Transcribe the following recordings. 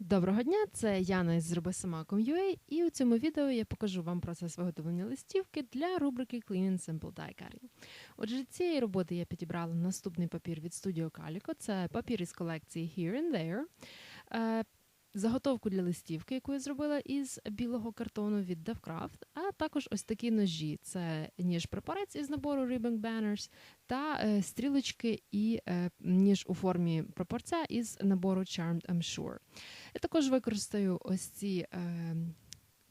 Доброго дня, це Яна із Зроби сама.com.ua і у цьому відео я покажу вам процес виготовлення листівки для рубрики Clean Simple Die Cutting. Отже, для цієї роботи я підібрала наступний папір від Studio Calico. Це папір із колекції Here and There. Заготовку для листівки, яку я зробила із білого картону від DevCraft, а також ось такі ножі: це ніж препарець із набору Ribbon Banners та е, стрілочки і е, ніж у формі прапорця із набору Charmed I'm Sure. Я також використаю ось ці е,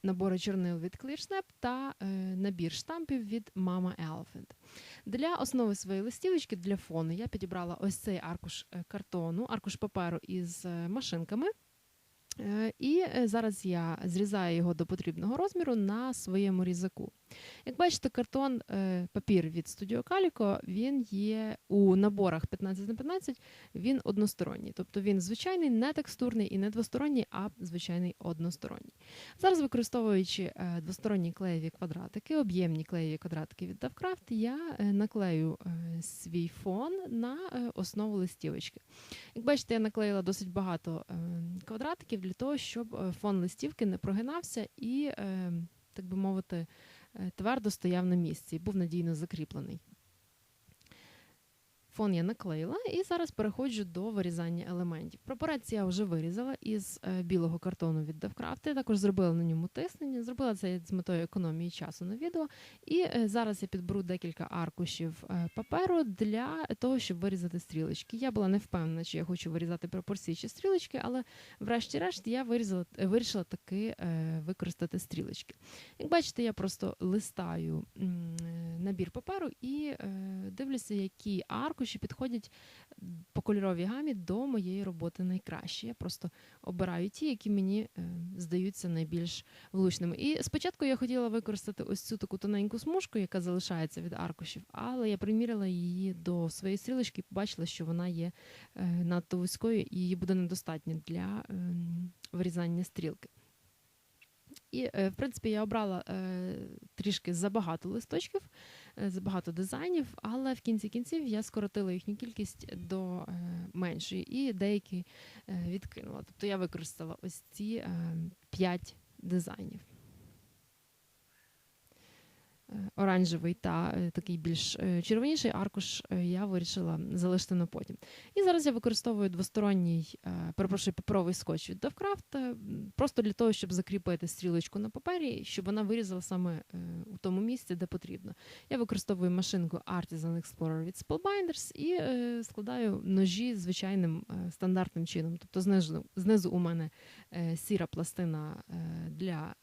набори чорнил від ClearSnap та е, набір штампів від Mama Elephant. Для основи своєї листівочки для фону я підібрала ось цей аркуш е, картону, аркуш паперу із е, машинками. Е, І е, зараз я зрізаю його до потрібного розміру на своєму різаку. Як бачите, картон, е, папір від Studio Calico, він є у наборах 15 на 15, він односторонній. Тобто він звичайний, не текстурний і не двосторонній, а звичайний односторонній. Зараз, використовуючи двосторонні клеєві квадратики, об'ємні клеєві квадратики від DevCraft, я наклею свій фон на основу листівочки. Як бачите, я наклеїла досить багато е, квадратиків для того, щоб е, фон листівки не прогинався і, е, так би мовити, е, твердо стояв на місці був надійно закріплений. Фон я наклеїла і зараз переходжу до вирізання елементів. Прапорець я вже вирізала із е, білого картону від. Я також зробила на ньому тиснення. Зробила це з метою економії часу на відео. І е, зараз я підберу декілька аркушів е, паперу для того, щоб вирізати стрілочки. Я була не впевнена, чи я хочу вирізати пропорції чи стрілочки, але врешті-решт я вирізала, вирішила таки використати стрілочки. Як бачите, я просто листаю набір паперу і дивлюся, які аркуші підходять по кольоровій гамі до моєї роботи найкраще. Я просто обираю ті, які мені е, здаються найбільш влучними. І спочатку я хотіла використати ось цю таку тоненьку смужку, яка залишається від аркушів, але я приміряла її до своєї стрілочки і побачила, що вона є е, надто вузькою і її буде недостатньо для е, вирізання стрілки. І, е, в принципі, я обрала е, трішки забагато листочків, забагато дизайнів, але в кінці кінців я скоротила їхню кількість до е, меншої і деякі е, відкинула. Тобто я використала ось ці п'ять дизайнів. Оранжевий та е, такий більш е, червоніший аркуш е, я вирішила залишити на потім. І зараз я використовую двосторонній, перепрошую, паперовий скотч від DevCraft, е, просто для того, щоб закріпити стрілочку на папері, щоб вона вирізала саме у тому місці, де потрібно. Я використовую машинку Artisan Explorer від Spellbinders і складаю ножі звичайним стандартним чином. Тобто знизу, знизу у мене сіра пластина для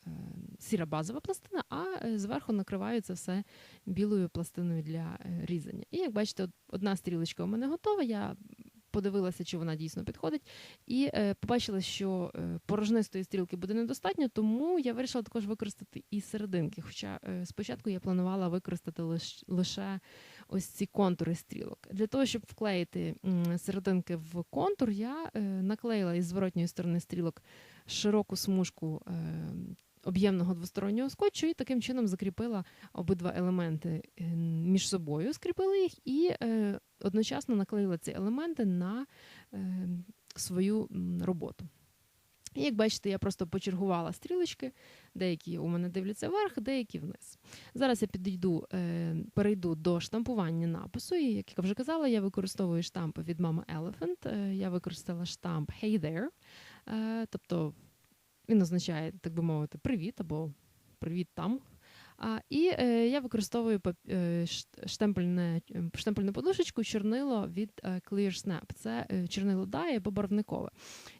сіра базова пластина, а зверху накриваю це все білою пластиною для е, різання. І як бачите, одна стрілочка у мене готова. Я подивилася, чи вона дійсно підходить, і е, побачила, що е, порожнистої стрілки буде недостатньо, тому я вирішила також використати і серединки. Хоча спочатку я планувала використати лиш, лише ось ці контури стрілок. Для того, щоб вклеїти серединки в контур, я наклеїла із зворотньої сторони стрілок широку смужку. Об'ємного двостороннього скотчу і таким чином закріпила обидва елементи е, між собою, скріпила їх і е, одночасно наклеїла ці елементи на е, свою роботу. І як бачите, я просто почергувала стрілочки, деякі у мене дивляться вверх, деякі вниз. Зараз я підійду, перейду до штампування напису. І, як я вже казала, я використовую штампи від Mama Elephant. Я використала штамп Hey there. Тобто він означає, так би мовити, привіт або привіт там. А, і е, я використовую е, штемпельне, штемпельну подушечку чорнило від е, Clear Snap. Це е, чорнило дає або барвникове.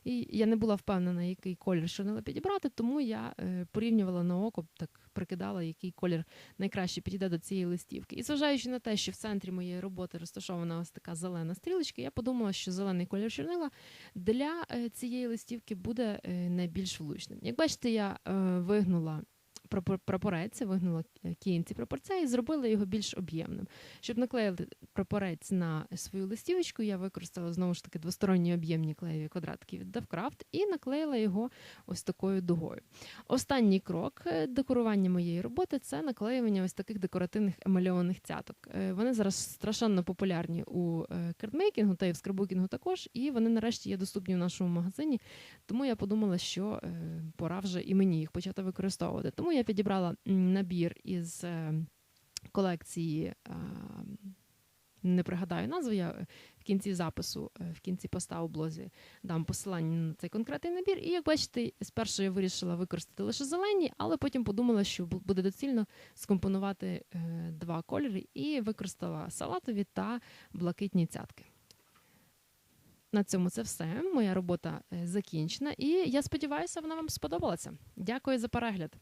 І я не була впевнена, який колір чорнила підібрати, тому я порівнювала на око, так прикидала, який колір найкраще підійде до цієї листівки. І зважаючи на те, що в центрі моєї роботи розташована ось така зелена стрілочка, я подумала, що зелений колір чорнила для е, цієї листівки буде е, найбільш влучним. Як бачите, я е, вигнула прапорець, вигнула е, кінці прапорця і зробила його більш об'ємним. Щоб наклеїти прапорець на свою листівочку, я використала знову ж таки двосторонні об'ємні клеєві квадратики від Давкрафт і наклеїла його ось такою дугою. Останній крок е, декорування моєї роботи це наклеювання ось таких декоративних емальованих цяток. Е, Вони зараз страшенно популярні у картмейкінгу та й в скраббукінгу також, і вони нарешті є доступні в нашому магазині. Тому я подумала, що пора вже і мені їх почати використовувати. Тому я підібрала набір із е, колекції. е, Не пригадаю назву, я е, в кінці запису, в кінці поста у блозі дам посилання на цей конкретний набір. І як бачите, спершу я вирішила використати лише зелені, але потім подумала, що буде доцільно скомпонувати два кольори і використала салатові та блакитні цятки. На цьому це все. Моя робота закінчена, і я сподіваюся, вона вам сподобалася. Дякую за перегляд.